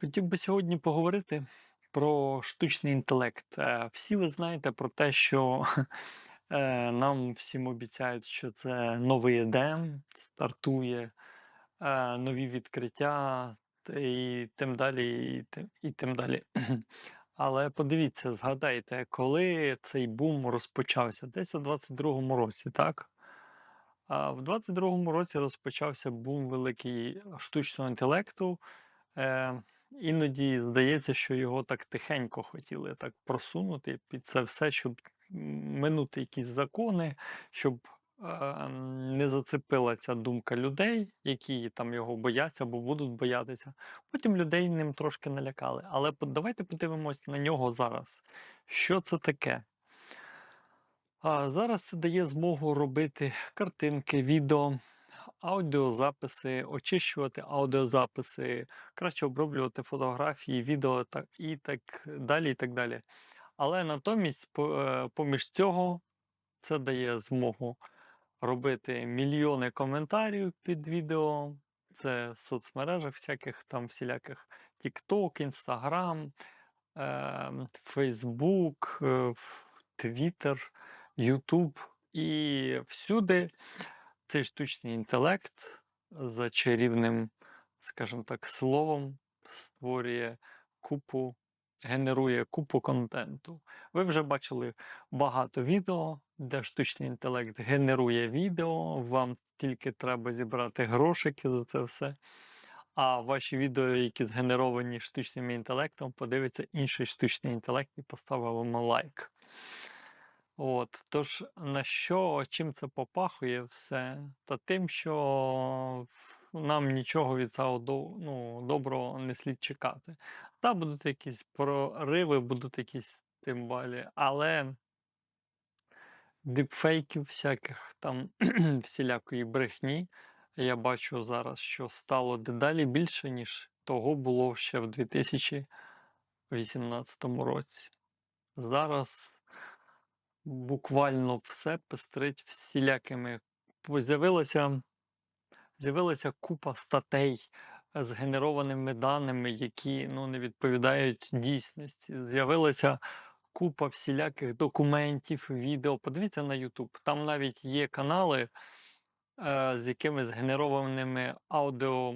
Хотів би сьогодні поговорити про штучний інтелект. Е, Всі ви знаєте про те, що е, нам всім обіцяють, що це новий едем, стартує е, нові відкриття і тим далі, і тим, далі. Але подивіться, згадайте, коли цей бум розпочався? Десь у 22-му році, так? А в 22-му році розпочався бум великий штучного інтелекту. Іноді здається, що його так тихенько хотіли так просунути під це все, щоб минути якісь закони, щоб е, не зацепила ця думка людей, які там його бояться або будуть боятися. Потім людей ним трошки налякали. Але давайте подивимось на нього зараз. Що це таке? А зараз це дає змогу робити картинки, відео, аудіозаписи, очищувати аудіозаписи, краще оброблювати фотографії, відео та, і так далі. і так далі. Але натомість, е, поміж цього, це дає змогу робити мільйони коментарів під відео. Це в соцмережах всяких там всіляких TikTok, Instagram, ем, Facebook, е, Twitter, YouTube. І всюди цей штучний інтелект за чарівним, скажімо так, словом створює купу, генерує купу контенту. Ви вже бачили багато відео, де штучний інтелект генерує відео, вам тільки треба зібрати грошики за це все. А ваші відео, які згенеровані штучним інтелектом, подивиться інший штучний інтелект і поставив вам лайк. От, тож на що, чим це попахує все? Та тим, що нам нічого від цього ну, доброго не слід чекати. Та будуть якісь прориви, будуть якісь тим далі, але дипфейків всяких там всілякої брехні. Я бачу зараз, що стало дедалі більше, ніж того було ще в 2018 році. Зараз буквально все пестрить всілякими. З'явилася, з'явилася купа статей з генерованими даними, які ну, не відповідають дійсності. З'явилася купа всіляких документів, відео. Подивіться на YouTube. Там навіть є канали е, з якимись генерованими аудіо,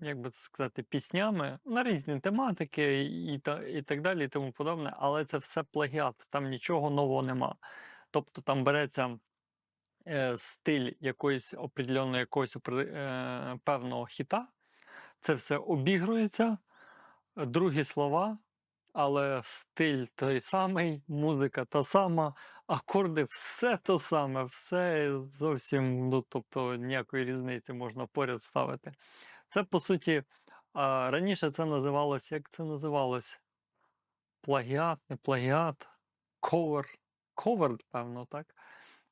як би це сказати, піснями на різні тематики і, та, і так далі, і тому подобне. Але це все плагіат, там нічого нового нема. Тобто там береться е, стиль якоїсь определеної якогось е, певного хіта, це все обігрується, другі слова, але стиль той самий, музика та сама, акорди все то саме, все зовсім, ну тобто ніякої різниці можна поряд ставити. Це по суті, раніше це називалось, як це називалось? Плагіат, не плагіат, ковер. Ковер, певно, так?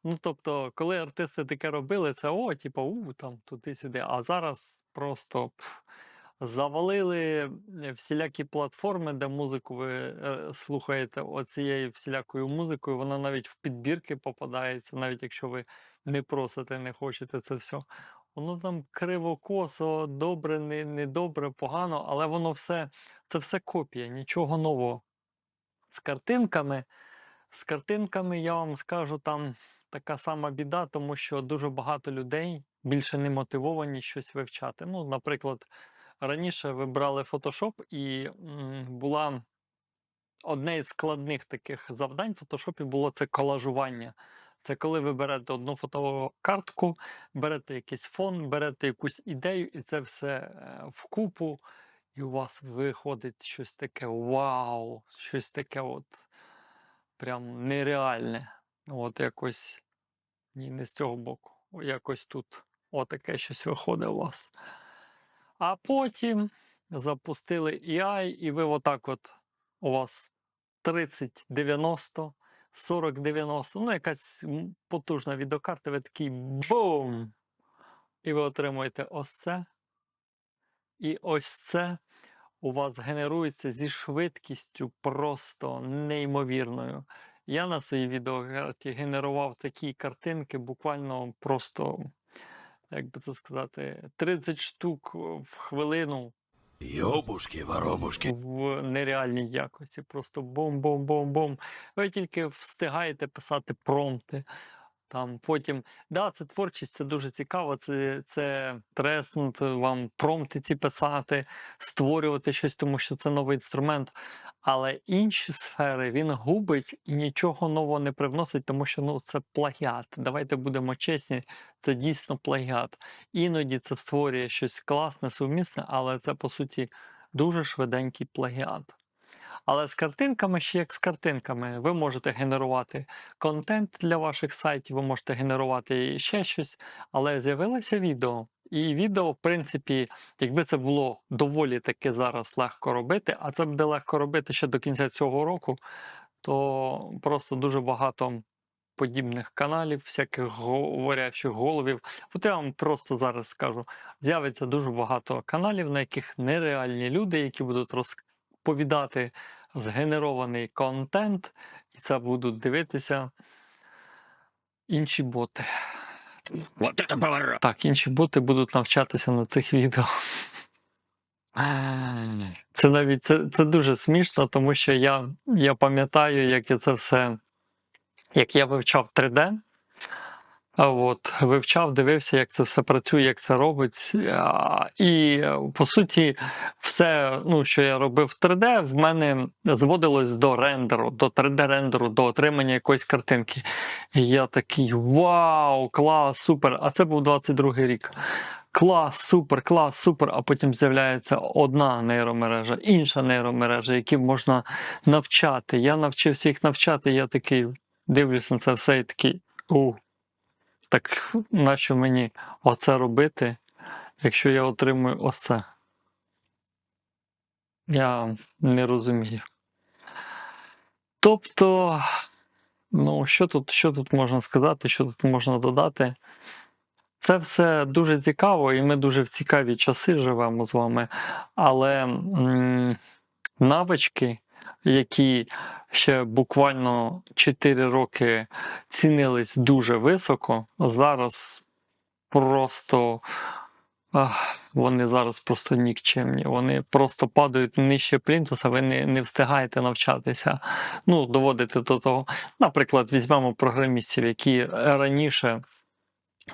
Ну, тобто, коли артисти таке робили, це о, типу, у, там туди-сюди. А зараз просто пф, завалили е, всілякі платформи, де музику ви е, слухаєте оцією всілякою музикою, вона навіть в підбірки попадається, навіть якщо ви не просите, не хочете це все. Воно там криво, косо, добре, не, не погано, але воно все, це все копія, нічого нового. З картинками. З картинками я вам скажу, там така сама біда, тому що дуже багато людей більше не мотивовані щось вивчати. Ну, наприклад, раніше ви брали Photoshop і була одне із складних таких завдань в фотошопі було це колажування. Це коли ви берете одну фотокартку, берете якийсь фон, берете якусь ідею, і це все е, вкупу, і у вас виходить щось таке вау, щось таке от прям нереальне. От якось ні, не з цього боку. Якось тут отаке щось виходить у вас. А потім запустили AI, і ви отак от у вас 30, 90, 40, 90, ну якась потужна відеокарта, ви такий бум! І ви отримуєте ось це. І ось це у вас генерується зі швидкістю просто неймовірною. Я на своїй відеокарті генерував такі картинки буквально просто, як би це сказати, 30 штук в хвилину. Йобушки, воробушки. в нереальній якості. Просто бом-бом-бом-бом. Ви тільки встигаєте писати промпти. Там потім, да, це творчість, це дуже цікаво. Це, це треснути вам промпти ці писати, створювати щось, тому що це новий інструмент. Але інші сфери він губить і нічого нового не привносить, тому що ну це плагіат. Давайте будемо чесні, це дійсно плагіат. Іноді це створює щось класне, сумісне, але це по суті дуже швиденький плагіат. Але з картинками ще як з картинками. Ви можете генерувати контент для ваших сайтів, ви можете генерувати ще щось, але з'явилося відео. І відео, в принципі, якби це було доволі таки зараз легко робити, а це буде легко робити ще до кінця цього року, то просто дуже багато подібних каналів, всяких говорящих головів. От я вам просто зараз скажу: з'явиться дуже багато каналів, на яких нереальні люди, які будуть розповідати згенерований контент, і це будуть дивитися інші боти. Вот это поворот. Так, інші боти будуть навчатися на цих відео. Це навіть це, це дуже смішно, тому що я, я пам'ятаю, як я це все, як я вивчав 3D. От, вивчав, дивився, як це все працює, як це робить. І е, по суті, все, ну, що я робив в 3D, в мене зводилось до рендеру, до 3D-рендеру, до отримання якоїсь картинки. І я такий вау, клас, супер! А це був 22-й рік. Клас, супер, клас, супер. А потім з'являється одна нейромережа, інша нейромережа, які можна навчати. Я навчився їх навчати. Я такий дивлюсь на це все і такий. у. Так нащо мені оце робити, якщо я отримую ось це? Я не розумію. Тобто, ну, що тут, що тут можна сказати, що тут можна додати? Це все дуже цікаво, і ми дуже в цікаві часи живемо з вами. Але м, навички, які ще буквально 4 роки цінились дуже високо, зараз просто. Ах, вони зараз просто нікчемні. Вони просто падають нижче плінтуса, ви не, не встигаєте навчатися. Ну, доводити до того. Наприклад, візьмемо програмістів, які раніше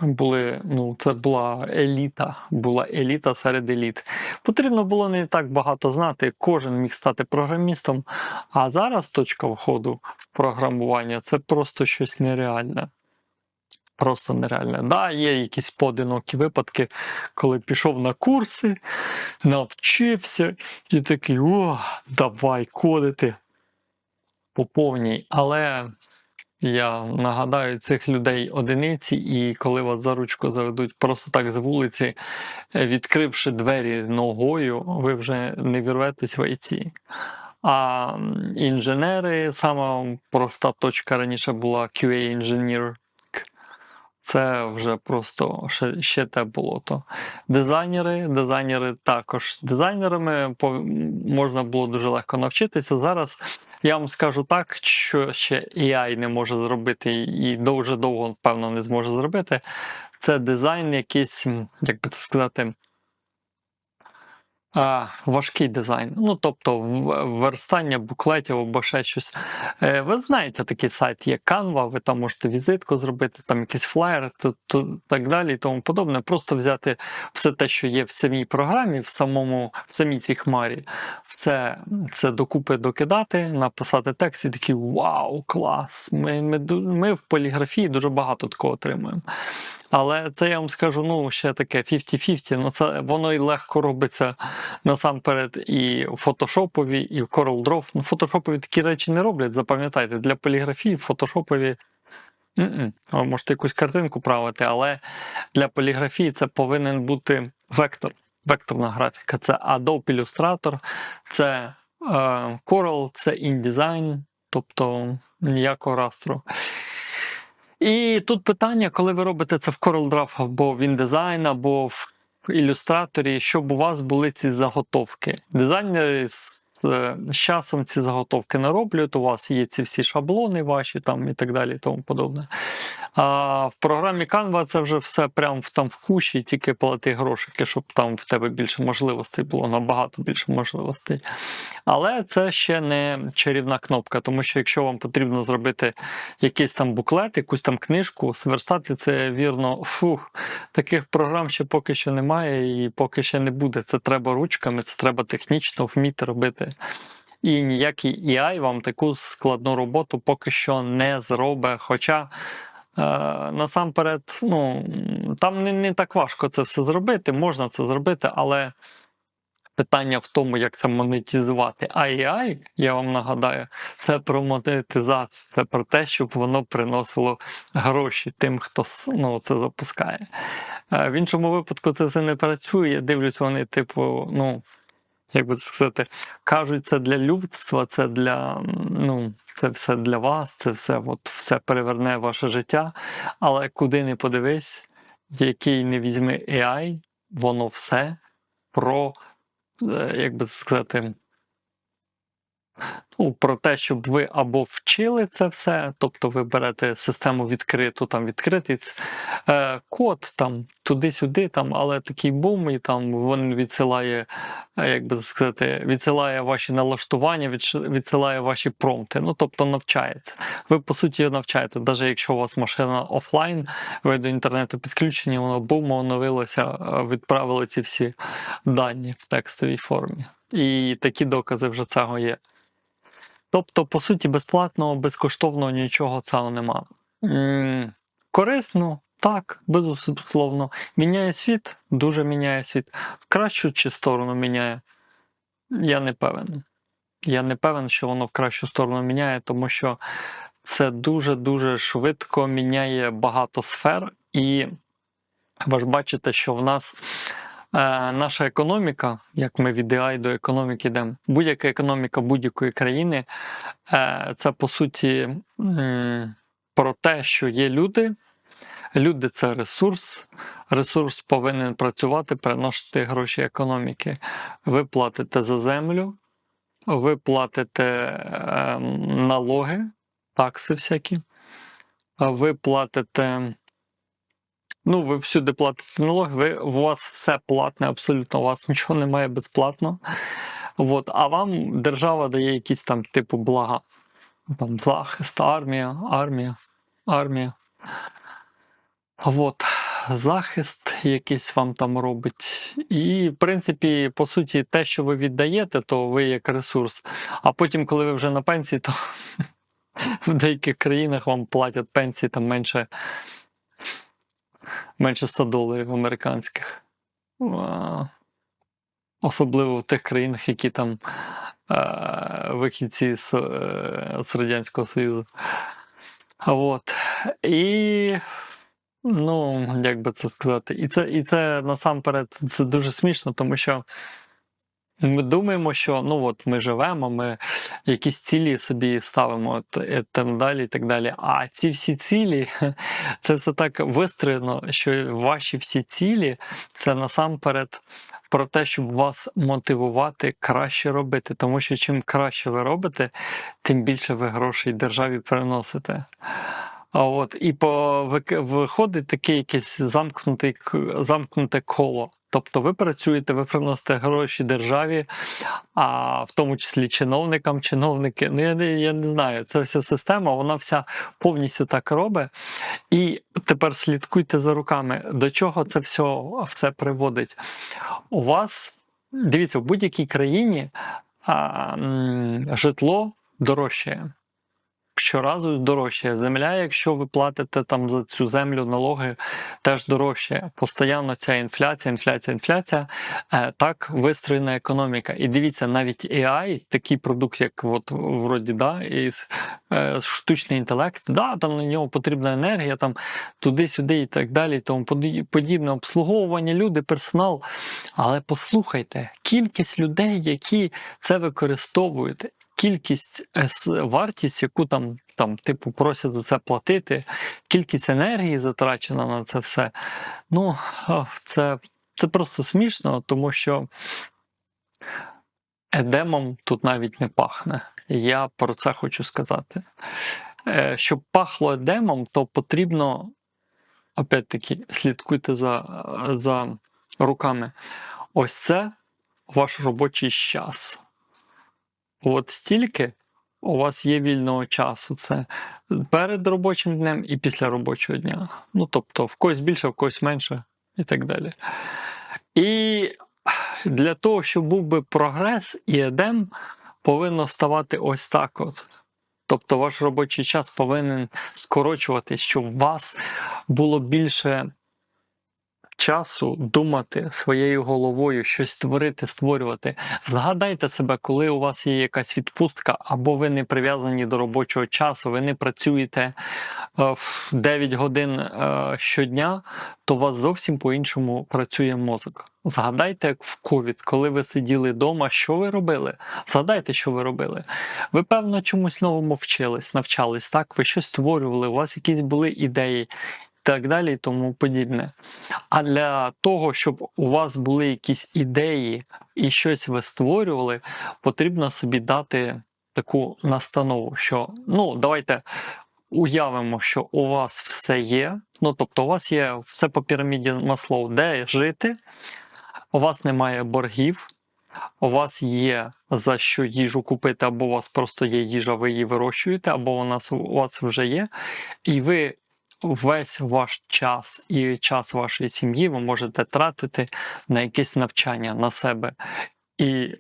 були, ну, це була еліта, була еліта серед еліт. Потрібно було не так багато знати, кожен міг стати програмістом. А зараз точка входу в програмування це просто щось нереальне. Просто нереальне. Да, є якісь поодинокі випадки, коли пішов на курси, навчився і такий, о, давай кодити по повній. Але я нагадаю цих людей одиниці, і коли вас за ручку заведуть просто так з вулиці, е, відкривши двері ногою, ви вже не вірветесь в IT. А інженери, сама проста точка раніше була QA-інженір. Це вже просто ще, ще те болото. Дизайнери, дизайнери також дизайнерами можна було дуже легко навчитися. Зараз я вам скажу так, що ще AI не може зробити і дуже довго, певно, не зможе зробити. Це дизайн якийсь, як би це сказати, важкий дизайн. Ну, тобто, верстання буклетів або ще щось. Е, ви знаєте, такий сайт є Canva, ви там можете візитку зробити, там якийсь флаєр, то, то, так далі і тому подобне. Просто взяти все те, що є в самій програмі, в самому в самій цій хмарі, в це, це докупи докидати, написати текст і такий вау, клас! Ми, ми, ми в поліграфії дуже багато такого отримуємо. Але це я вам скажу, ну, ще таке 50-50, ну це воно і легко робиться насамперед і в фотошопові, і в CorelDRAW. Ну, фотошопові такі речі не роблять, запам'ятайте, для поліграфії в фотошопові. Ви можете якусь картинку правити, але для поліграфії це повинен бути вектор, векторна графіка. Це Adobe Illustrator, це е, Corel, це InDesign, тобто ніякого растру. І тут питання, коли ви робите це в CorelDRAW або в InDesign, або в ілюстраторі, щоб у вас були ці заготовки. Дизайнери з з часом ці заготовки нароблюють, у вас є ці всі шаблони ваші там і так далі, і тому подобне. А в програмі Canva це вже все прям в там в кущі, тільки плати грошики, щоб там в тебе більше можливостей було, набагато більше можливостей. Але це ще не чарівна кнопка, тому що якщо вам потрібно зробити якийсь там буклет, якусь там книжку, сверстати це вірно, фух, таких програм ще поки що немає і поки ще не буде. Це треба ручками, це треба технічно вміти робити. І ніякий AI вам таку складну роботу поки що не зробить. Хоча е, насамперед, ну, там не, не так важко це все зробити, можна це зробити, але питання в тому, як це монетизувати. А AI, я вам нагадаю, це про монетизацію, це про те, щоб воно приносило гроші тим, хто ну, це запускає. Е, В іншому випадку це все не працює. Дивлюсь, вони, типу, ну, як би сказати, кажуть, це для людства, це для, ну, це все для вас, це все, от, все переверне ваше життя. Але куди не подивись, який не візьми AI, воно все про, е, як би сказати, ну, про те, щоб ви або вчили це все, тобто ви берете систему відкриту, там відкритий е, код там туди-сюди, там, але такий бум, і там він відсилає, е, як би сказати, відсилає ваші налаштування, відсилає ваші промпти. Ну, тобто навчається. Ви по суті навчаєте. Навіть якщо у вас машина офлайн, ви до інтернету підключені, воно бум, оновилося, е, відправили ці всі дані в текстовій формі. І такі докази вже цього є. Тобто, по суті, безплатного, безкоштовного нічого цього нема. Корисно, так, безусловно. Міняє світ, дуже міняє світ. В кращу чи сторону міняє. Я не певен. Я не певен, що воно в кращу сторону міняє, тому що це дуже-дуже швидко міняє багато сфер, і ви ж бачите, що в нас наша економіка, як ми від AI до економіки йдемо, будь-яка економіка будь-якої країни, е, це по суті про те, що є люди. Люди це ресурс. Ресурс повинен працювати, приносити гроші економіки. Ви платите за землю, ви платите е, налоги, такси всякі, ви платите. Ну, ви всюди платите налоги, ви, у вас все платне, абсолютно, у вас нічого немає безплатно. От, а вам держава дає якісь там типу блага. Там захист, армія, армія, армія. От, захист якийсь вам там робить. І, в принципі, по суті, те, що ви віддаєте, то ви як ресурс. А потім, коли ви вже на пенсії, то в деяких країнах вам платять пенсії там менше, менше 100 доларів американських. Особливо в тих країнах, які там е, вихідці з, е, з Радянського Союзу. От. І Ну, як би це сказати, і це, і це насамперед це дуже смішно, тому що ми думаємо, що ну от ми живемо, ми якісь цілі собі ставимо і там далі, і так далі. А ці всі цілі, це все так вистроєно, що ваші всі цілі це насамперед про те, щоб вас мотивувати краще робити. Тому що чим краще ви робите, тим більше ви грошей державі приносите. А от і по виходить таке якесь замкнутий к- замкнуте коло. Тобто ви працюєте, ви приносите гроші державі, а в тому числі чиновникам, чиновники. Ну я я не знаю, це вся система, вона вся повністю так робить. І тепер слідкуйте за руками, до чого це все, все приводить. У вас дивіться, в будь-якій країні а, м, житло дорожчає щоразу дорожчає. Земля, якщо ви платите там за цю землю налоги, теж дорожчає. Постоянно ця інфляція, інфляція, інфляція. Е, так вистроєна економіка. І дивіться, навіть AI, такий продукт, як от вроді, да, і е, штучний інтелект, да, там на нього потрібна енергія, там туди-сюди і так далі, тому подібне обслуговування, люди, персонал. Але послухайте, кількість людей, які це використовують, кількість е, вартість, яку там, там, типу, просять за це платити, кількість енергії затрачена на це все. Ну, це, це просто смішно, тому що едемом тут навіть не пахне. Я про це хочу сказати. Е, Щоб пахло едемом, то потрібно, опять-таки, слідкуйте за, за руками. Ось це ваш робочий час. От стільки у вас є вільного часу. Це перед робочим днем і після робочого дня. Ну, тобто, в когось більше, в когось менше і так далі. І для того, щоб був би прогрес і едем, повинно ставати ось так. От. Тобто ваш робочий час повинен скорочуватись, щоб у вас було більше часу думати своєю головою, щось творити, створювати. Згадайте себе, коли у вас є якась відпустка, або ви не прив'язані до робочого часу, ви не працюєте е, в 9 годин е, щодня, то у вас зовсім по-іншому працює мозок. Згадайте, як в ковід, коли ви сиділи вдома, що ви робили? Згадайте, що ви робили. Ви, певно, чомусь новому вчились, навчались, так? Ви щось створювали, у вас якісь були ідеї. Так далі і тому подібне. А для того, щоб у вас були якісь ідеї і щось ви створювали, потрібно собі дати таку настанову, що ну, давайте уявимо, що у вас все є. Ну, тобто, у вас є все по піраміді маслов, де жити, у вас немає боргів, у вас є за що їжу купити, або у вас просто є їжа, ви її вирощуєте, або вона у вас вже є, і ви весь ваш час і час вашої сім'ї ви можете тратити на якесь навчання на себе. І е,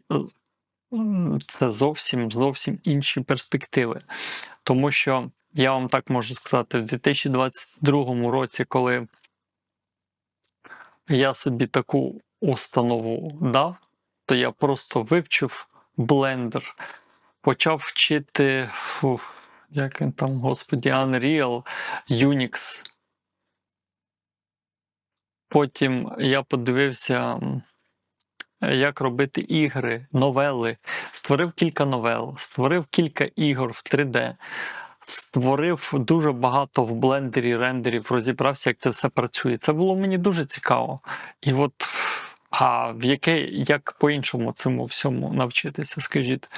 це зовсім зовсім інші перспективи. Тому що я вам так можу сказати, в 2022 році, коли я собі таку установу дав, то я просто вивчив блендер, почав вчити, фу, як він там, господі, Unreal, Unix. Потім я подивився, як робити ігри, новели. Створив кілька новел, створив кілька ігор в 3D, створив дуже багато в блендері рендерів, розібрався, як це все працює. Це було мені дуже цікаво. І от, а в яке, як по-іншому цьому всьому навчитися? Скажіть,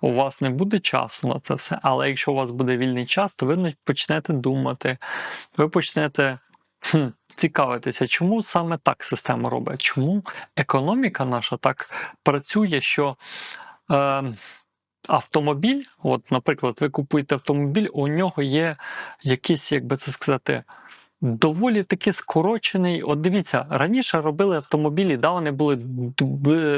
у вас не буде часу на це все, але якщо у вас буде вільний час, то ви почнете думати, ви почнете хм, цікавитися, чому саме так система робить, чому економіка наша так працює, що. Е, Автомобіль, от, наприклад, ви купуєте автомобіль, у нього є якийсь, як би це сказати, доволі таки скорочений. От дивіться, раніше робили автомобілі, да, вони були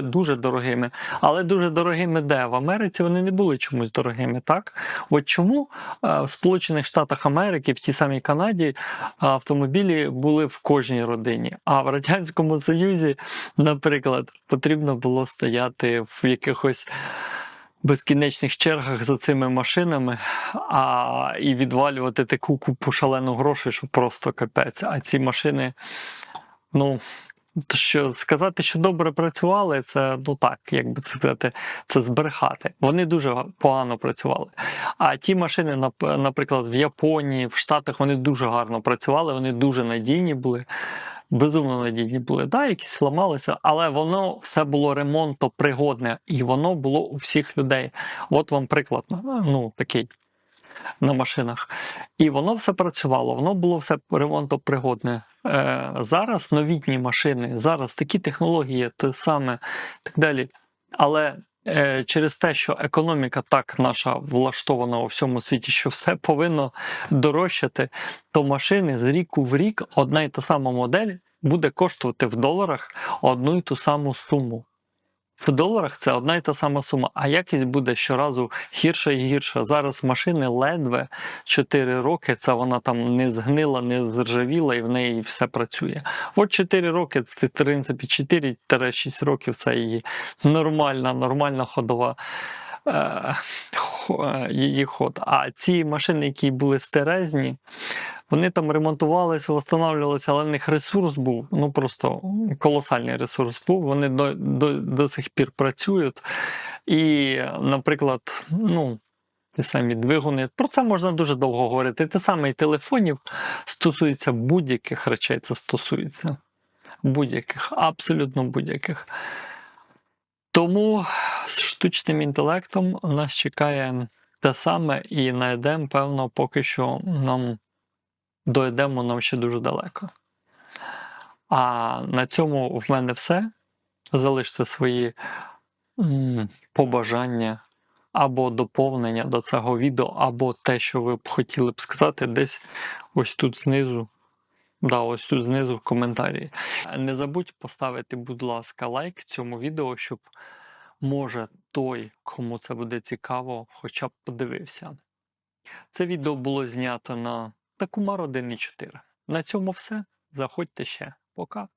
дуже дорогими, але дуже дорогими де? В Америці вони не були чомусь дорогими, так? От чому е, в Сполучених Штатах Америки, в тій самій Канаді, автомобілі були в кожній родині, а в Радянському Союзі, наприклад, потрібно було стояти в якихось безкінечних чергах за цими машинами, а і відвалювати таку купу шалену грошей, що просто капець. А ці машини, ну. Що сказати, що добре працювали, це ну так, як би це сказати, це збрехати. Вони дуже погано працювали. А ті машини, нап- наприклад, в Японії, в Штатах, вони дуже гарно працювали, вони дуже надійні були, безумно надійні були. Да, якісь ламалися, але воно все було ремонтопригодне, і воно було у всіх людей. От вам приклад, ну такий на машинах. І воно все працювало, воно було все ремонтопригодне. Е, зараз новітні машини, зараз такі технології, те саме так далі. Але через те, що економіка так наша влаштована у всьому світі, що все повинно дорожчати, то машини з ріку в рік одна і та сама модель буде коштувати в доларах одну і ту саму суму. В доларах це одна і та сама сума, а якість буде щоразу гірша і гірша. Зараз машини ледве 4 роки, це вона там не згнила, не зржавіла, і в неї все працює. От 4 роки, це в принципі 4-6 років це її нормальна, нормальна ходова. е, е, Її ход. А ці машини, які були стерезні, вони там ремонтувалися, встановлювалися, але в них ресурс був, ну просто колосальний ресурс був. Вони до, до, до сих пір працюють. І, наприклад, ну, ті самі двигуни. Про це можна дуже довго говорити. Те саме і телефонів стосується будь-яких речей, це стосується. Будь-яких, абсолютно будь-яких. Тому з штучним інтелектом нас чекає те саме, і на EDM, певно, поки що нам до EDM нам ще дуже далеко. А на цьому в мене все. Залиште свої побажання або доповнення до цього відео, або те, що ви б хотіли б сказати, десь ось тут знизу. Да, ось тут знизу в коментарі. Не забудь поставити, будь ласка, лайк цьому відео, щоб може той, кому це буде цікаво, хоча б подивився. Це відео було знято на Такумар 1.4. На цьому все. Заходьте ще. Пока.